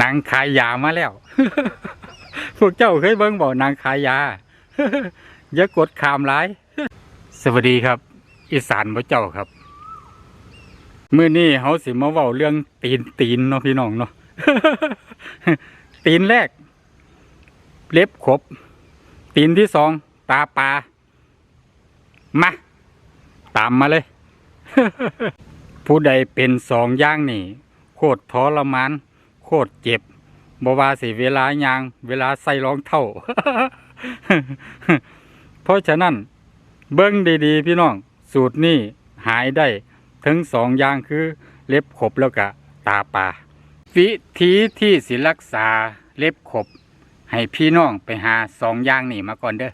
นางขายยามาแล้ว พวกเจ้าเคยเบิ่งบอกนางขายยาอย่ากดขามร้าย สวัสดีครับ อีสานพระเจ้าครับเมื้อนี้เฮาสิมาเว้าเรื่องตีนตีนเนาะพี่น้องเนาะตีนแรก เล็บขบ ตีนที่สองตาปลามาตามมาเลย ผู้ใดเป็นสองอย่างนี่โคตรทรมาน โคตรเจ็บบว่าสิเวลายาง เวลาใส่รองเท่าเพราะฉะนั้น เบิ้งดีๆ พี่น้อง สูตรนี้หายได้ ทั้งสองอย่างคือเล็บขบแล้วก็ตาปลาวิธีที่สิรักษาเล็บขบ ให้พี่น้องไปหาสองอย่างนี่มาก่อนเด้อ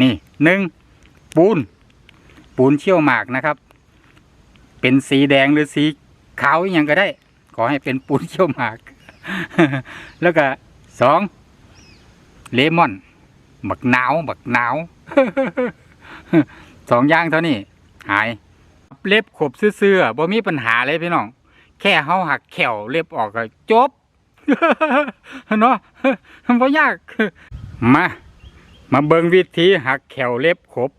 นี่หนึ่งปูน ปูนเชี่ยวหมากนะครับ เป็นสีแดงหรือสีขาวอหยังก็ได้ ขอให้เป็นปูนเชี่ยวหมาก แล้วก็สองเลมอนบักหนาวบักหนาวสองอย่างเท่านี้หาย เล็บขบซื่อๆบ่มีปัญหาเลยพี่น้อง แค่เฮาหักแขวเล็บออกก็จบเนาะบ่ยากมา มาเบิ่งวิธีหักแขวเล็บขบ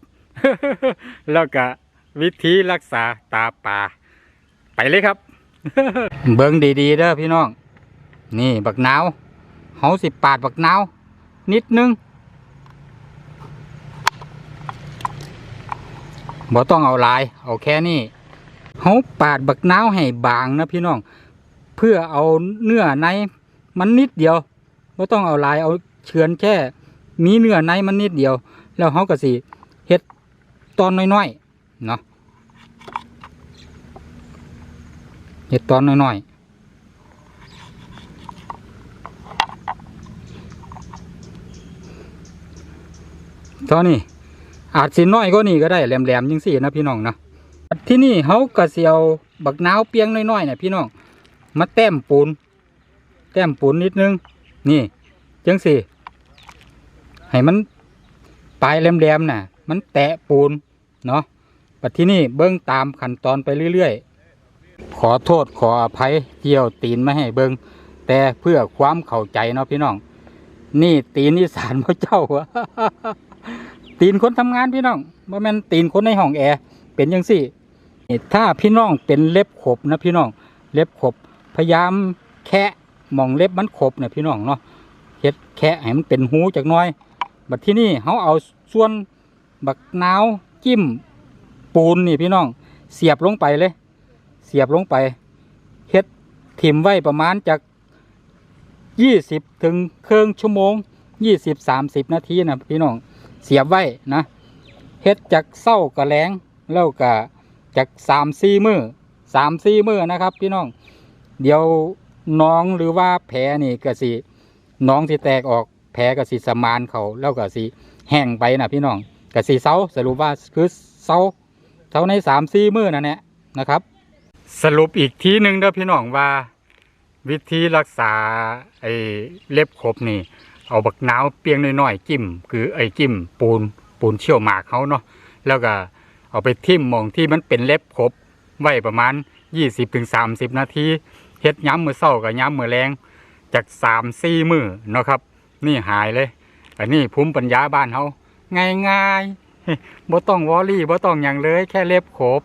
แล้วก็วิธีรักษาตาปลาไปเลยครับ เบิ่งดีๆเด้อพี่น้อง นี่บักนาวเฮาสิบปาดบักนาวนิดนึงบ่ต้องเอาลาย เอาแค่นี้เฮาปาดบักนาวให้บางนะพี่น้อง เพื่อเอาเนื้อในมันนิดเดียวบ่ต้องเอาลายเอาเฉือนแค่ มีเนื้อในมันนิดเดียว แล้วเฮาก็สิเฮ็ดตอนน้อยๆเนาะ เฮ็ดตอนน้อยๆตอนนี้อาจสิน้อยก็นี่ก็ได้แหลมๆจังสี่นะพี่น้องนะที่นี่เฮาก็สิเอาบักนาวเปียงน้อยๆเนี่ยพี่น้องมาแต้มปูน แต้มปูนนิดนึง นี่จังสี่ให้มันปลายแหลมๆน่ะ มันแตะปูนเนาะปัจที่นี่เบิ้องตามขั้นตอนไปเรื่อยๆ ขอโทษขออภัยเที่ยวตีนไม่ให้เบิงแต่เพื่อความเข้าใจเนาะพี่น้อง นี่ตีนอีสานพระเจ้าอะตีนคนทำงานพี่น้องบ่แม่นตีนคนในห้องแอร์เป็นยังสี่ถ้าพี่น้องเป็นเล็บขบนะพี่น้อง เล็บขบพยายามแคะมองเล็บมันขบเนะพี่น้องเนาะเฮ็ดแคะให้มันเป็นหูจักน้อย บัดที่นี่เขาเอาส่วนบักนาวจิ้มปูนนี่พี่น้อง เสียบลงไปเลย เสียบลงไปเฮ็ดถิ่มไว้ประมาณจากยี่สิบถึงเครึ่งชั่วโมงยี่สิบสามสิบนาทีนะพี่น้องเสียบไว้นะเฮ็ดจากเศร้ากระแรงแล้วก็จากสามสี่มือสามสี่มือนะครับ พี่น้อง เดี๋ยวน้องหรือว่าแผลนี่ก็สิน้องสิแตกออกแผลก็สิสมานเขาแล้วก็สิแห้งไปนะพี่น้องก็สิเซาสรุปว่าคือเซาเซาในสามสี่มือนั่นแหละนะครับ สรุปอีกทีหนึ่งเด้อพี่น้องว่า วิธีรักษาไอ้เล็บขบนี่ เอาบักหนาวเปียงน้อยๆจิ้มคือไอ้จิ้มปูนปูนเชี่ยวหมากเขาเนาะแล้วก็เอาไปทิ่มมองที่มันเป็นเล็บขบไว้ประมาณ 20-30 นาทีเฮ็ดย้ำมือเศร้ากับย้ำมือแรงจากสามสี่มือเนาะครับ นี่หายเลย อันนี้ภูมิปัญญาบ้านเขาง่ายๆบ่ต้องวอรี่บ่ต้องอย่างเลย แค่เล็บขบ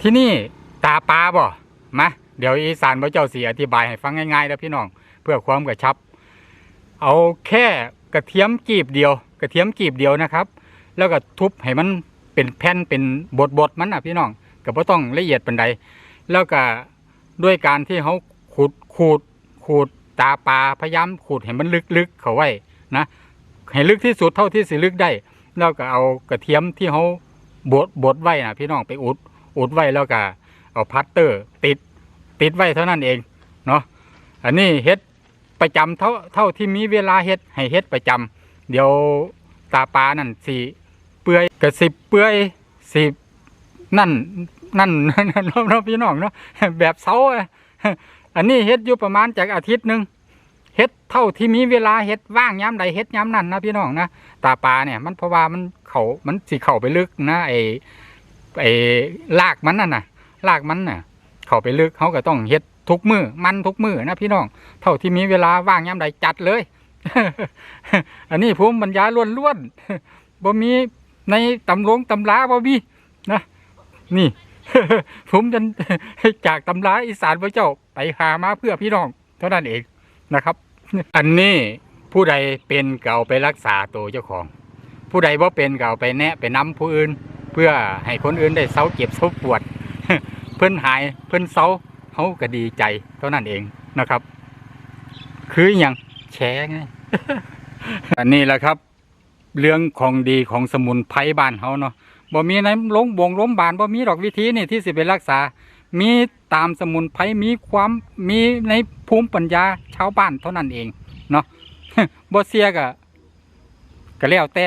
ที่นี่ตาปลาบ่มาเดี๋ยวอีสานพระเจ้าสีอธิบายให้ฟังง่ายๆแล้วพี่น้อง เพื่อความกระชับ เอาแค่กระเทียมกีบเดียว กระเทียมกีบเดียวนะครับ แล้วก็ทุบให้มันเป็นแผ่นเป็นบทบทๆมันอะพี่น้องก็บ่ต้องละเอียดปานใดแล้วก็ด้วยการที่เขาขูดขูดขูดตาปลาพยายามขูดให้มันลึกๆ เข้าไว้นะให้ลึกที่สุดเท่าที่สิลึกได้ แล้วก็เอากระเทียมที่เขา บดบดไว้นะพี่น้องไปอุดอุดไว้แล้วก็เอาพัตเตอร์ ติดติดไว้เท่านั้นเองเนาะอันนี้เฮ็ดประจำเท่าเท่าที่มีเวลาเฮ็ดให้เฮ็ดประจำเดี๋ยวตาปลานั่นสิเปื่อยกระสิบเปื่อยสินั่นนั่นนั่นเนาะพี่น้องเนาะแบบเสาอันนี้เฮ็ดอยู่ประมาณจากอาทิตย์หนึ่ง เฮ็ดเท่าที่มีเวลาเฮ็ดว่างย้ำใดเฮ็ดย้ำนั่นนะพี่น้องนะตาปลาเนี่ยมันเพราะว่ามันเขามันสิเข้าไปลึกนะไอไอลากมันนั่นน่ะลากมันน่ะ เข้าไปลึกเขาก็ต้องเฮ็ดทุกมือมันทุกมือนะพี่น้อง เท่าที่มีเวลาว่างยามใดจัดเลย อันนี้ภูมิปัญญาล้วนๆบ่มีในตำลงตำราบ่มีนะนี่ผมจะจากตำราอีสานพระเจ้าไปหามาเพื่อพี่น้อง เท่านั้นเองนะครับ อันนี้ผู้ใดเป็นเก่าไปรักษาตัวเจ้าของ ผู้ใดว่าเป็นเก่าไปแนะไปน้ำผู้อื่น เพื่อให้คนอื่นได้เศร้าเจ็บเศร้าปวด เพื่อนหายเพื่อนเศร้าเขาก็ดีใจเท่านั้นเองนะครับ คืออย่างแชร์ไงอันนี้แหละครับ เรื่องของดีของสมุนไพรบ้านเฮาเนาะบ่มีในโรงบงโรงพยาบาลบ่มีดอกวิธีนี่ที่สิไปรักษา มีตามสมุนไพรมีความมีในภูมิปัญญาชาวบ้านเท่านั้นเองเนาะบ่เสียก็ก็แล้วแต่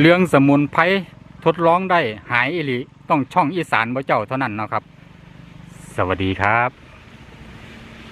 เรื่องสมุนไพรทดลองได้หายอิลิต้องช่องอีสานบ่เจ้าเท่านั้นเนาะครับ สวัสดีครับ